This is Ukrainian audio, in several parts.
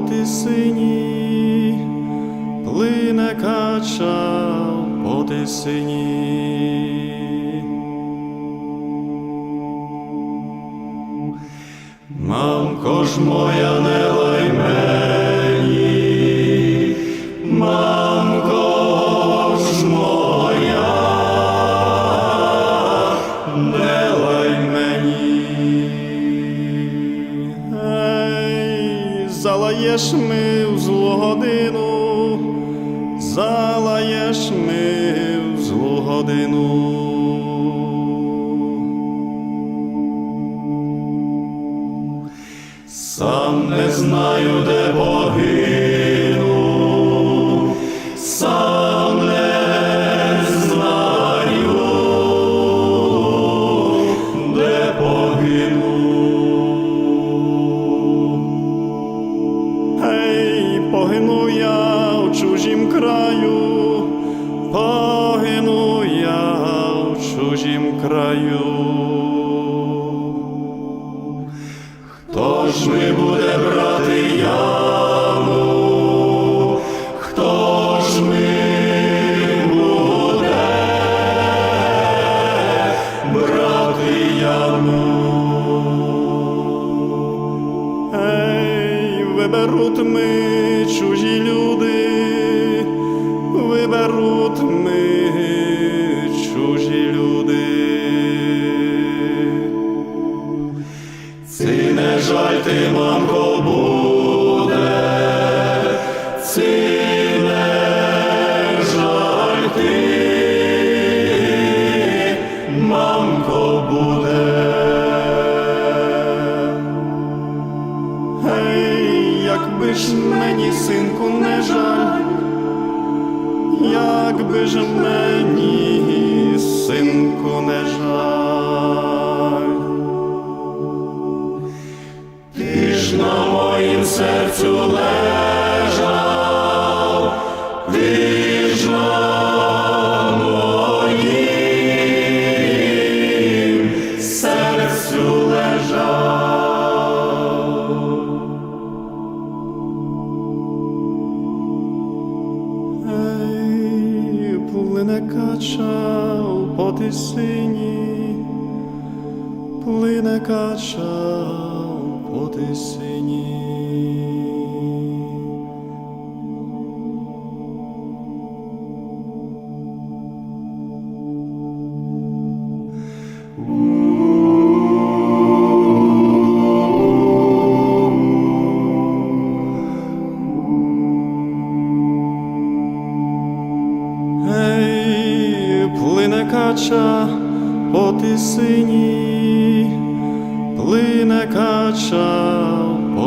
ти сині, плине кача по тисині. Мамко ж моя не лайме. спасеш ми в злу годину. Сам не знаю, де Бог. краю. Боже мій. Кача у потисині.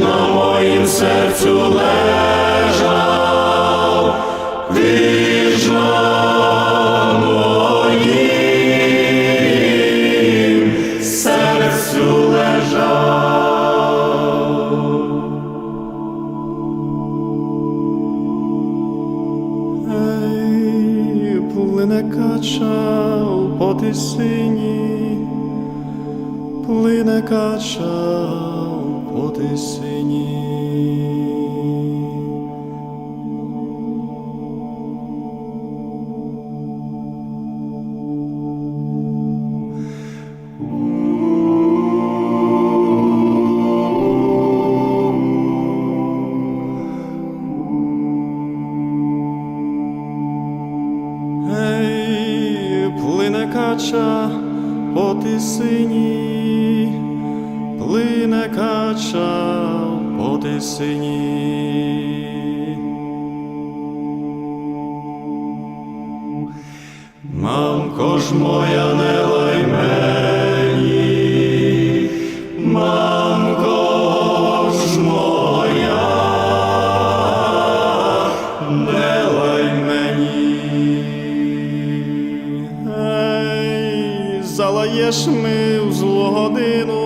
На моїм серцю лежав, на моїм серцю лежав. Ей, плине кача по тисині, плине кача по тисині. Кача по тисині, плине кача по тисині. Мамко ж моя, не лай мені, мамко ж моя, не лай мені. Ей, залаєш ми в злу годину,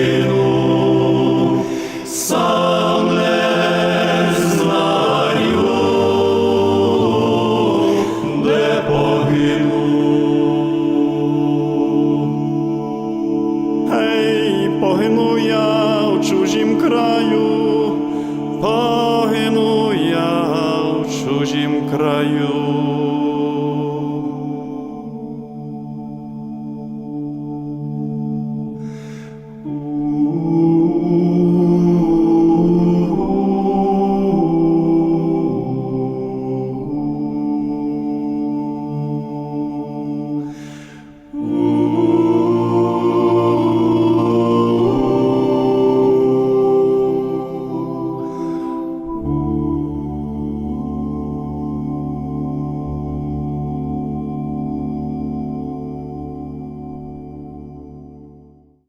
you.